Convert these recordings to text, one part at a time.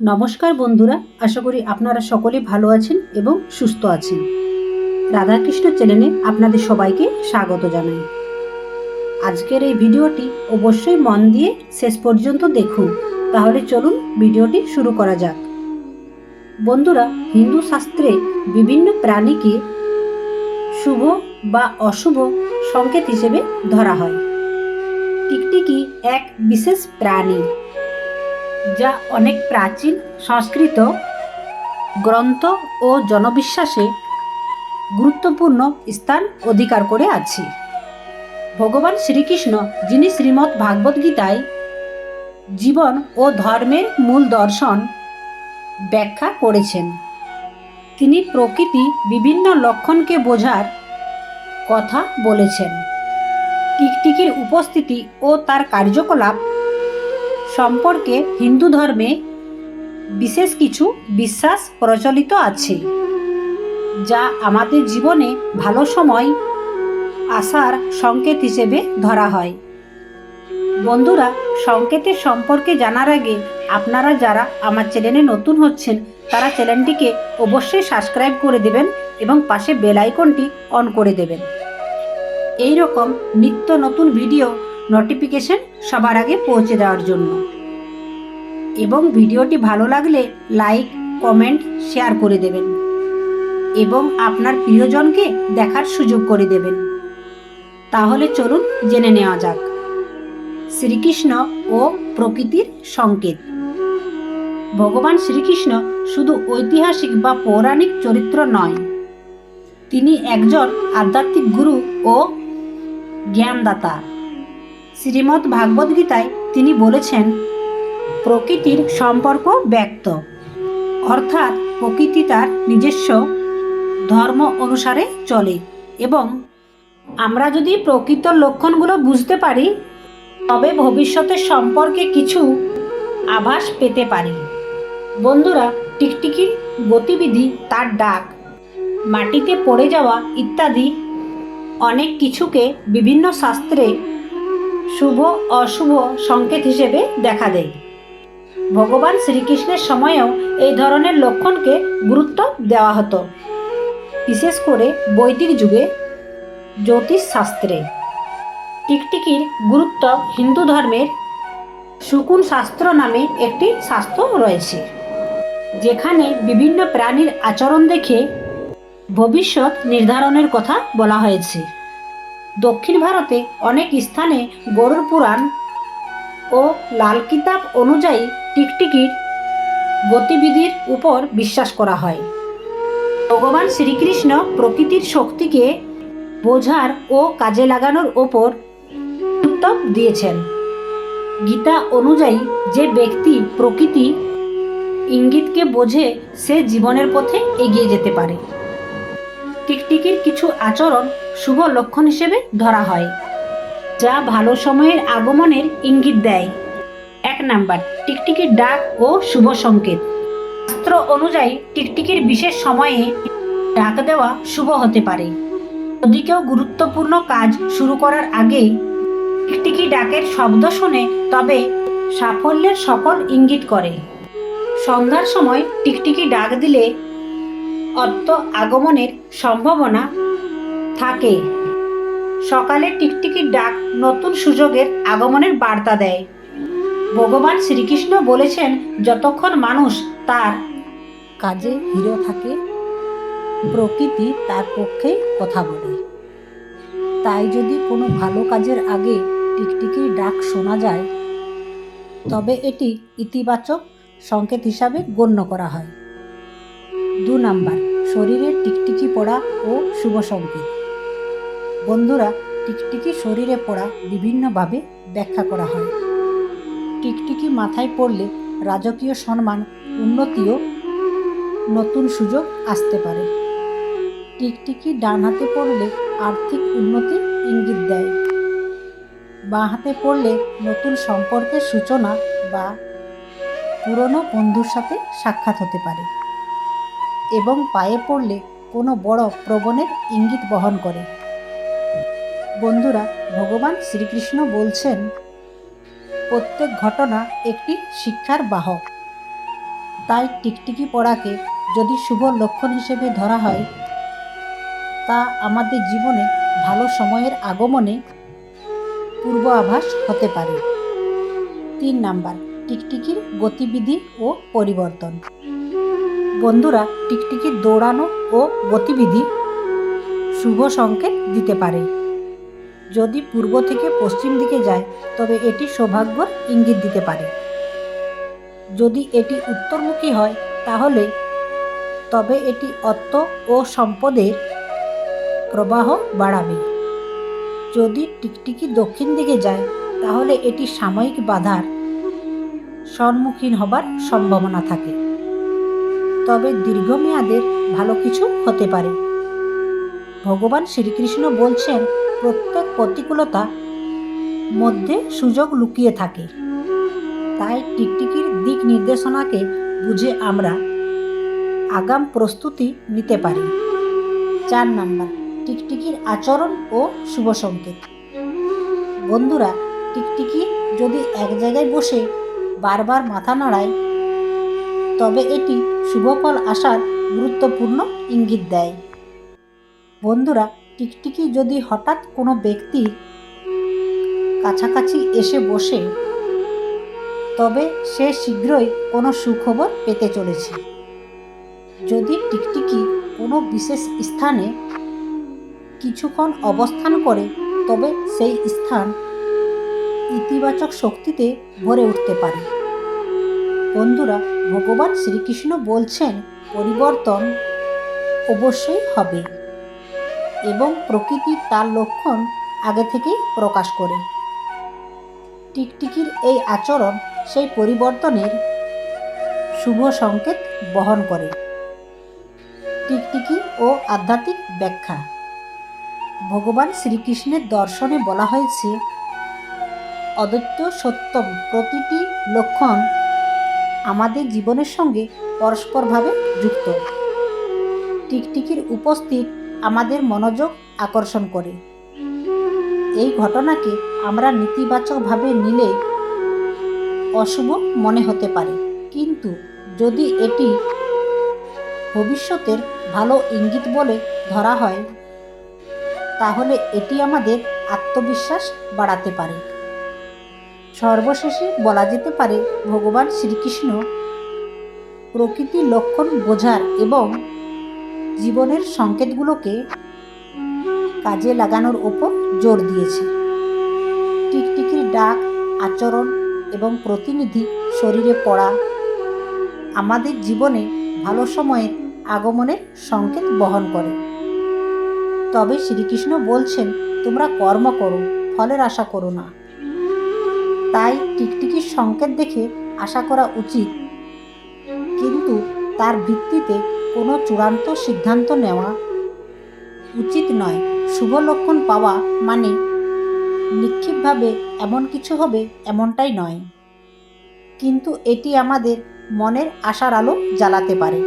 নমস্কার বন্ধুরা, আশা করি আপনারা সকলে ভালো আছেন এবং সুস্থ আছেন। রাধাকৃষ্ণ চ্যানেলে আপনাদের সবাইকে স্বাগত জানাই। আজকের এই ভিডিওটি অবশ্যই মন দিয়ে শেষ পর্যন্ত দেখুন। তাহলে চলুন ভিডিওটি শুরু করা যাক। বন্ধুরা, হিন্দু শাস্ত্রে বিভিন্ন প্রাণীকে শুভ বা অশুভ সংকেত হিসেবে ধরা হয়। টিকটিকি এক বিশেষ প্রাণী। যা অনেক প্রাচীন সংস্কৃত গ্রন্থ ও জনবিশ্বাসে গুরুত্বপূর্ণ স্থান অধিকার করে আছে। ভগবান শ্রীকৃষ্ণ, যিনি শ্রীমৎ ভাগবত গীতায় জীবন ও ধর্মের মূল দর্শন ব্যাখ্যা করেছেন, তিনি প্রকৃতি বিভিন্ন লক্ষণকে বোঝার কথা বলেছেন। টিকটিকির উপস্থিতি ও তার কার্যকলাপ সম্পর্কে হিন্দু ধর্মে বিশেষ কিছু বিশ্বাস প্রচলিত আছে, যা আমাদের জীবনে ভালো সময় আসার সংকেত হিসেবে ধরা হয়। বন্ধুরা, সংকেতের সম্পর্কে জানার আগে আপনারা যারা আমার চ্যানেলে নতুন হচ্ছেন, তারা চ্যানেলটিকে অবশ্যই সাবস্ক্রাইব করে দেবেন এবং পাশে বেল আইকনটি অন করে দেবেন। এই রকম নিত্য নতুন ভিডিও নোটিফিকেশন সবার আগে পৌঁছে দেওয়ার জন্য। এবং ভিডিওটি ভালো লাগলে লাইক, কমেন্ট, শেয়ার করে দেবেন। এবং আপনার প্রিয়জনকে দেখার সুযোগ করে দেবেন। তাহলে চলুন জেনে নেওয়া যাক। শ্রীকৃষ্ণ ও প্রকৃতির সংকেত। ভগবান শ্রীকৃষ্ণ শুধু ঐতিহাসিক বা পৌরাণিক চরিত্র নয়, তিনি একজন আধ্যাত্মিক গুরু ও জ্ঞানদাতা। শ্রীমদ্ ভাগবত গীতায় তিনি বলেছেন প্রকৃতির সম্পর্ক ব্যক্ত। অর্থাৎ প্রকৃতি তার নিজস্ব ধর্ম অনুসারে চলে এবং আমরা যদি প্রকৃত লক্ষণগুলো বুঝতে পারি, তবে ভবিষ্যতের সম্পর্কে কিছু আভাস পেতে পারি। বন্ধুরা, টিকটিকির গতিবিধি তার ডাক, মাটিতে পড়ে যাওয়া ইত্যাদি অনেক কিছুকে বিভিন্ন শাস্ত্রে শুভ অশুভ সংকেত হিসেবে দেখা দেয়। ভগবান শ্রীকৃষ্ণের সময়েও এই ধরনের লক্ষণকে গুরুত্ব দেওয়া হতো। বিশেষ করে বৈদিক যুগে জ্যোতিষ শাস্ত্রে টিকটিকির গুরুত্ব হিন্দু ধর্মের সুকুন শাস্ত্র নামে একটি শাস্ত্র রয়েছে, যেখানে বিভিন্ন প্রাণীর আচরণ দেখে ভবিষ্যৎ নির্ধারণের কথা বলা হয়েছে। দক্ষিণ ভারতে অনেক স্থানে গরুর পুরাণ ও লাল কিতাব অনুযায়ী টিকটিকির গতিবিধির উপর বিশ্বাস করা হয়। ভগবান শ্রীকৃষ্ণ প্রকৃতির শক্তিকে বোঝার ও কাজে লাগানোর ওপর গুরুত্ব দিয়েছেন। গীতা অনুযায়ী যে ব্যক্তি প্রকৃতি ইঙ্গিতকে বোঝে, সে জীবনের পথে এগিয়ে যেতে পারে। টিকটিকির কিছু আচরণ শুভ লক্ষণ হিসেবে ধরা হয়, যা ভালো সময়ের আগমনের ইঙ্গিত দেয়। এক নাম্বার, টিকটিকির ডাক ও শুভ সংকেত। শাস্ত্র অনুযায়ী টিকটিকির বিশেষ সময়ে ডাক দেওয়া শুভ হতে পারে। যদি কেউ গুরুত্বপূর্ণ কাজ শুরু করার আগে টিকটিকি ডাকের শব্দ শুনে তবে সাফল্যের সকল ইঙ্গিত করে। সন্ধ্যার সময় টিকটিকি ডাক দিলে অর্থ আগমনের সম্ভাবনা থাকে। সকালে টিকটিকির ডাক নতুন সুযোগের আগমনের বার্তা দেয়। ভগবান শ্রীকৃষ্ণ বলেছেন, যতক্ষণ মানুষ তার কাজে হিরো থাকে, প্রকৃতি তার পক্ষে কথা বলে। তাই যদি কোনো ভালো কাজের আগে টিকটিকির ডাক শোনা যায়, তবে এটি ইতিবাচক সংকেত হিসাবে গণ্য করা হয়। দু নাম্বার, শরীরে টিকটিকি পড়া ও শুভ সংকেত। বন্ধুরা, টিকটিকি শরীরে পড়া বিভিন্নভাবে ব্যাখ্যা করা হয়। টিকটিকি মাথায় পড়লে রাজকীয় সম্মান, উন্নতিও নতুন সুযোগ আসতে পারে। টিকটিকি ডান হাতে পড়লে আর্থিক উন্নতি ইঙ্গিত দেয়। বাঁ হাতে পড়লে নতুন সম্পর্কের সূচনা বা পুরনো বন্ধুর সাথে সাক্ষাৎ হতে পারে এবং পায়ে পড়লে কোনো বড় প্রবণের ইঙ্গিত বহন করে। বন্ধুরা, ভগবান শ্রীকৃষ্ণ বলছেন প্রত্যেক ঘটনা একটি শিক্ষার বাহক। তাই টিকটিকি পড়াকে যদি শুভ লক্ষণ হিসেবে ধরা হয়, তা আমাদের জীবনে ভালো সময়ের আগমনে পূর্ব আভাস হতে পারে। তিন নাম্বার, টিকটিকির গতিবিধি ও পরিবর্তন। বন্ধুরা, টিকটিকির দৌড়ানো ও গতিবিধি শুভ সংকেত দিতে পারে। যদি পূর্ব থেকে পশ্চিম দিকে যায়, তবে এটি সৌভাগ্যর ইঙ্গিত দিতে পারে। যদি এটি উত্তরমুখী হয়, তাহলে তবে এটি অর্থ ও সম্পদের প্রবাহ বাড়াবে। যদি টিকটিকি দক্ষিণ দিকে যায়, তাহলে এটি সাময়িক বাধার সম্মুখীন হবার সম্ভাবনা থাকে। তবে দীর্ঘমেয়াদের ভালো কিছু হতে পারে। ভগবান শ্রীকৃষ্ণ বলছেন, প্রত্যেক প্রতিকূলতা মধ্যে সুযোগ লুকিয়ে থাকে। তাই টিকটিকির দিক নির্দেশনাকে বুঝে আমরা আগাম প্রস্তুতি নিতে পারি। চার নাম্বার, টিকটিকির আচরণ ও শুভ সংকেত। বন্ধুরা, টিকটিকি যদি এক জায়গায় বসে বারবার মাথা নাড়ায়, তবে এটি শুভফল আসার গুরুত্বপূর্ণ ইঙ্গিত দেয়। বন্ধুরা টিকটিকি যদি হঠাৎ কোনো ব্যক্তি কাছাকাছি এসে বসে, তবে সে শীঘ্রই কোনো সুখবর পেতে চলেছে। যদি টিকটিকি কোনো বিশেষ স্থানে কিছুক্ষণ অবস্থান করে, তবে সেই স্থান ইতিবাচক শক্তিতে ভরে উঠতে পারে। বন্ধুরা, ভগবান শ্রীকৃষ্ণ বলছেন, পরিবর্তন অবশ্যই হবে। এবং প্রকৃতি তার লক্ষণ আগে থেকেই প্রকাশ করে। টিকটিকির এই আচরণ সেই পরিবর্তনের শুভ সংকেত বহন করে। টিকটিকি ও আধ্যাত্মিক ব্যাখ্যা। ভগবান শ্রীকৃষ্ণের দর্শনে বলা হয়েছে অদ্বৈত সত্যম প্রতিটি লক্ষণ আমাদের জীবনের সঙ্গে পরস্পরভাবে যুক্ত। টিকটিকির উপস্থিত আমাদের মনোযোগ আকর্ষণ করে। এই ঘটনাকে আমরা নেতিবাচকভাবে নিলে অশুভ মনে হতে পারে। কিন্তু যদি এটি ভবিষ্যতের ভালো ইঙ্গিত বলে ধরা হয়, তাহলে এটি আমাদের আত্মবিশ্বাস বাড়াতে পারে। সর্বশেষে বলা যেতে পারে, ভগবান শ্রীকৃষ্ণ প্রকৃতি লক্ষণ বোঝার এবং জীবনের সংকেতগুলোকে কাজে লাগানোর ওপর জোর দিয়েছে। টিকটিকির ডাক, আচরণ এবং প্রতিনিধি শরীরে পড়া আমাদের জীবনে ভালো সময়ের আগমনের সংকেত বহন করে। তবে শ্রীকৃষ্ণ বলছেন, তোমরা কর্ম করো, ফলের আশা করো না। তাই টিকটিকির সংকেত দেখে আশা করা উচিত। কিন্তু তার ভিত্তিতে কোনো চূড়ান্ত সিদ্ধান্ত নেওয়া উচিত নয়। শুভ লক্ষণ পাওয়া মানে নিক্ষিপভাবে এমন কিছু হবে এমনটাই নয়। কিন্তু এটি আমাদের মনের আশার আলো জ্বালাতে পারে,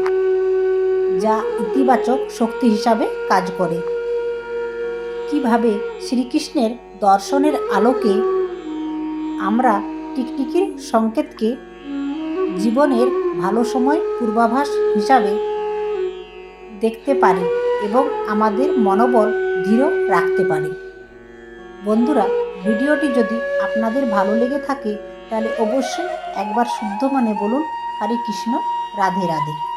যা ইতিবাচক শক্তি হিসাবে কাজ করে। কীভাবে শ্রীকৃষ্ণের দর্শনের আলোকে আমরা টিকটিকির সংকেতকে জীবনের ভালো সময় পূর্বাভাস হিসাবে দেখতে পারি এবং আমাদের মনোবল দৃঢ় রাখতে পারি। বন্ধুরা, ভিডিওটি যদি আপনাদের ভালো লেগে থাকে, তাহলে অবশ্যই একবার শুদ্ধ মনে বলুন। হরে কৃষ্ণ, রাধে রাধে।